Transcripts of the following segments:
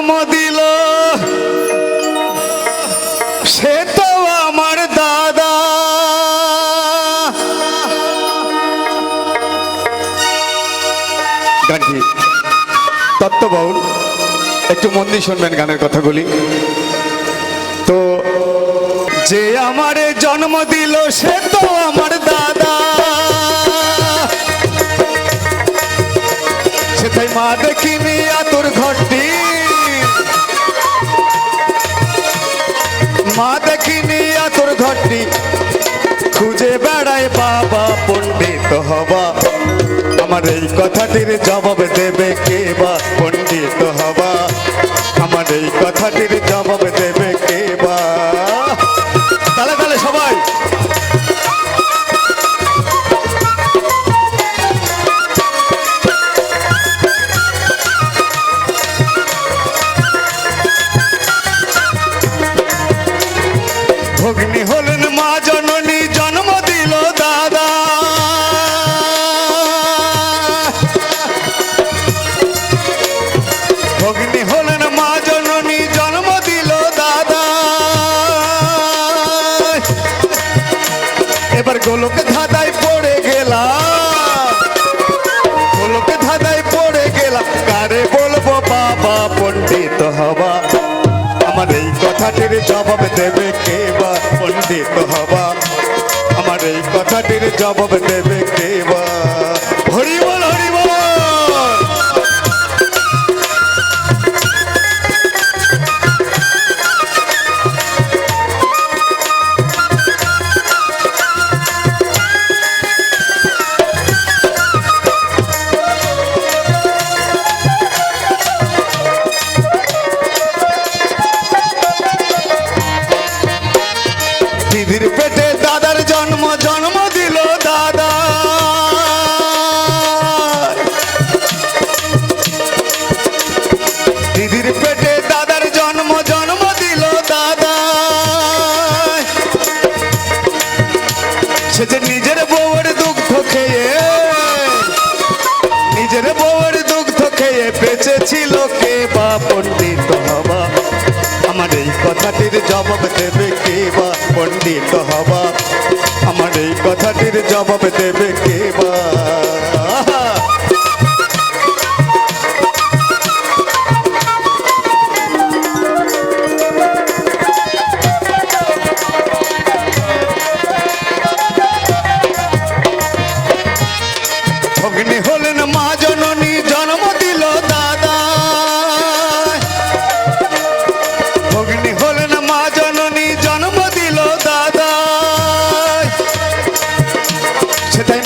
জন্ম দিল। সে তো আমার দাদা। গানটি তত্ত্ববাউল একটু মন দিয়ে শুনবেন গানের কথাগুলি। তো যে আমারে জন্ম দিল, সে তো আমার দাদা। সেটাই মা দেখিনি আতর ঘরটি। ঘরটি খুঁজে বেড়ায় বাবা পণ্ডিত হবা আমার এই কথাটির জবাব দেবে কে বা পণ্ডিত হবা আমার এই কথাটির গোলক ধাঁধায় পড়ে গেলাম। গোলক ধাঁধায় পড়ে গেলাম। কারে বলব বাবা পণ্ডিত হবা? আমার এই কথাটির জবাব দেবে কে বা? পণ্ডিত হবা। আমার এই কথাটির জবাব দেবে কে বা? জন্ম দিল দাদা। দিদির পেটে দাদার জন্ম জন্ম দিল দাদা। সে যে নিজের বউয়ের দুগ্ধ খেয়ে, নিজের বউয়ের দুগ্ধ খেয়ে বেঁচে ছিল কে বা পণ্ডিত হবা আমার এই কথাটির জবাব দেবে কে বা? পণ্ডিত হবা। আমার এই কথাটির জবাব দেবে কে বা?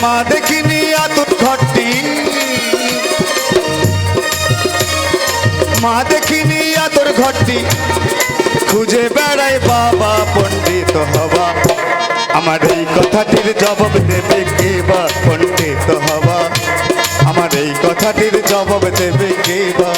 মা দেখিনি আতুর ঘরটি। মা দেখিনি আতর ঘরটি। খুঁজে বেড়াই বাবা পণ্ডিত হবা আমার এই কথাটির জবাব দেবে কে বা পণ্ডিত হবা আমার এই কথাটির জবাব দেবে কে বা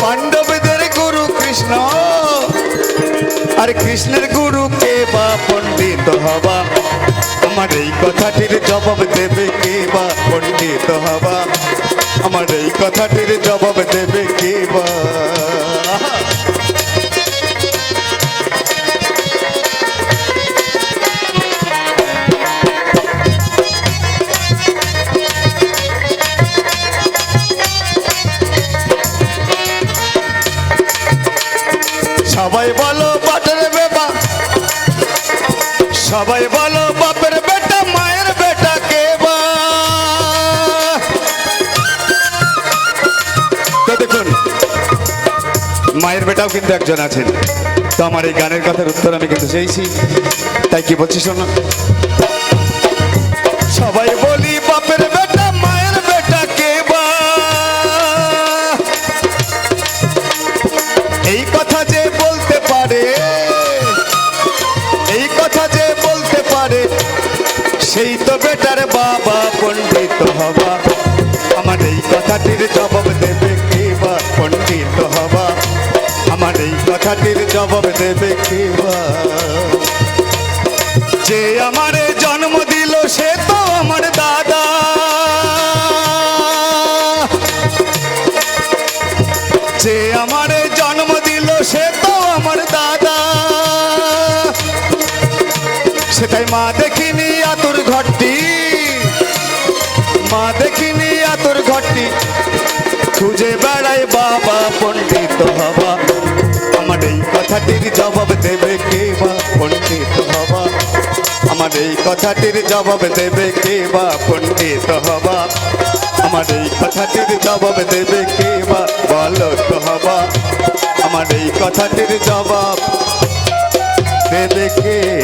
পাণ্ডবদের গুরু কৃষ্ণ। আর কৃষ্ণের গুরু কে বা পণ্ডিত হবা? আমার এই কথাটির জবাব দেবে কে বা পণ্ডিত হবা? আমার এই কথাটির জবাব দেবে কে বা? সবাই বলো, বাপের বেটা, মায়ের বেটা কে বা? দেখুন, মায়ের বেটাও কিন্তু একজন আছেন। তো আমার এই গানের কথার উত্তর আমি কিন্তু চেয়েছি। তাই কি বলছি শোনো? সবাই তো বেটার বাবা, পণ্ডিত হবা। আমার এই কথাটির জবাব দেবে কে বা? পণ্ডিত হবা। আমার এই কথাটির জবাব দেবে কে বা? যে আমারে জন্ম দিল, সে তো আমার দাদা। যে আমারে জন্ম দিল, সে তো আমার দাদা। সেটাই মা দেখিনি আতুর ঘরটি খুঁজে বেড়াই বাবা পণ্ডিত হবা আমার এই কথাটির জবাব দেবে কে বা পণ্ডিত হবা আমার এই কথাটির জবাব দেবে কে বা পণ্ডিত হবা আমার এই কথাটির জবাব দেবে কে বা বলো তো হবা আমার এই কথাটির জবাব দেবে কে বা